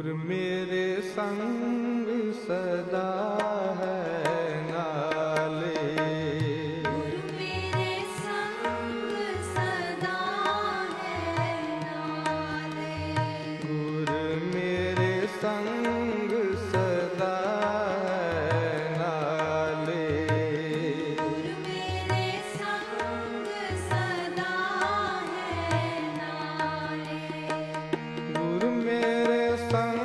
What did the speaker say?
ਗੁਰ ਮੇਰੇ ਸੰਗ ਸਦਾ। sun.